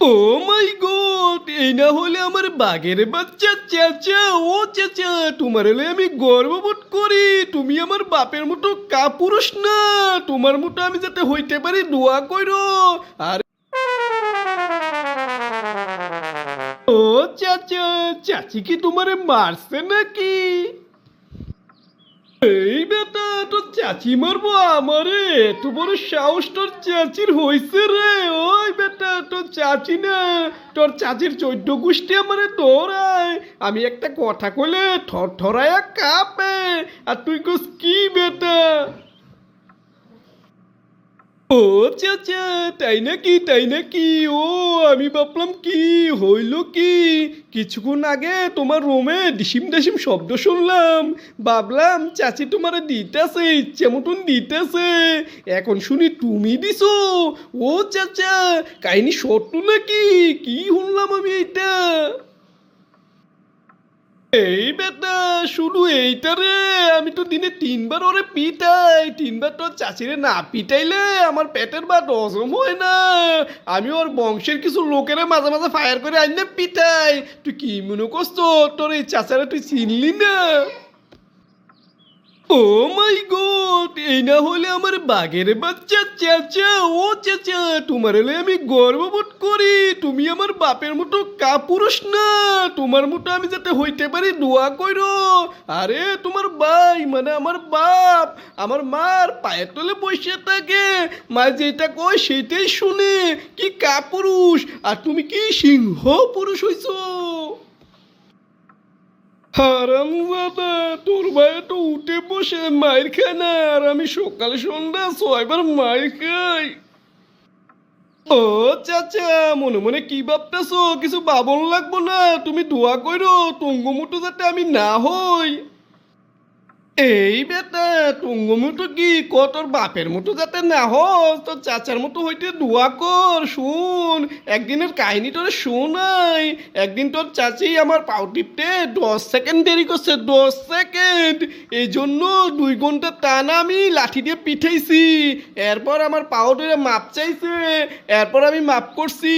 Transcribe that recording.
ও মাই god, এই না হলে আমার বাঘের বাচ্চা চাচা ও চাচা তোমার হলে আমি গর্ববোধ করি। তুমি আমার বাপের মতো কাপুরুষ না, তোমার মতো আমি যাতে হইতে পারি দোয়া কইরো। আর ও চাচা চাচি কি তোমারে মারছে নাকি? এই বেটা, তোর চাচি মারবো আমারে বড় সাহস তোর চাচির হইছে রে, ওই বেটা। চাচি না? তোর চাচির চোদ্দ গোষ্ঠী আমার দৌড়ায়। আমি একটা কথা কইলে থর থরায়া কাঁপে। আর তুই কস কি বেটা? ও চাচা তাই নাকি তাই নাকি? ও, আমি ভাবলাম কি, হইল কি? কিছুক্ষণ আগে তোমার রুমে ডিসিম ডিসিম শব্দ শুনলাম। ভাবলাম, চাচি তোমার দিতেছে, ইচ্ছে মতন দিতেছে। এখন শুনি তুমি দিছো। ও চাচা কাহিনী সত্য নাকি? কি শুনলাম আমি এটা এই বেটা, শুধু এইটা রে, আমি তো দিনে তিনবার ওরে পিটাই, তিনবার তোর চাষিরে না পিটাইলে আমার পেটের ভাত হজম হয় না। আমি ওর বংশের কিছু লোকেরা মাঝে মাঝে ফায়ার করে আনলে পিটাই। তুই কি মনে করছ, তোর এই চাচারা তুই চিনলি না? ও মাই গড, এই না হলে আমার বাঘের বাচ্চা চাচা ও চাচা তোমার হলে আমি গর্ববোধ করি। তুমি আমার বাপের মতো কাপুরুষ না, তোমার মতো আমি যাতে হইতে পারি দোয়া কইরো। আরে তোমার ভাই মানে আমার বাপ, আমার মার পায়ের তলে বসে থাকে। মা যেটা কয় সেটাই শুনে, কি কাপুরুষ, আর তুমি কি সিংহ পুরুষ হইছো? হারাম দাদা তোর ভাই তো উঠে বসে মায়ের খায় না, আর আমি সকাল সন্ধ্যা ছয়বার মায়ের খাই। ও চাচা, মনে মনে কি ভাবতেছো? কিছু বাবন লাগবো না, তুমি দোয়া করো তুঙ্গমুটো যাতে আমি না হই। এই বেটা তুঙ্গমুটো কি ক তোর বাপের মতো যাতে না হস, তোর চাচার মতো হইতে দোয়া কর, শুন। একদিনের কাহিনী তোর শোনাই। একদিন তোর চাচি আমার পাও টিপতে দশ সেকেন্ড দেরি করছে, দশ সেকেন্ড। এই জন্য দুই ঘণ্টা টানা আমি লাঠি দিয়ে পিঠাইছি। এরপর আমার পাও ধরে মাপ চাইছে, এরপর আমি মাপ করছি।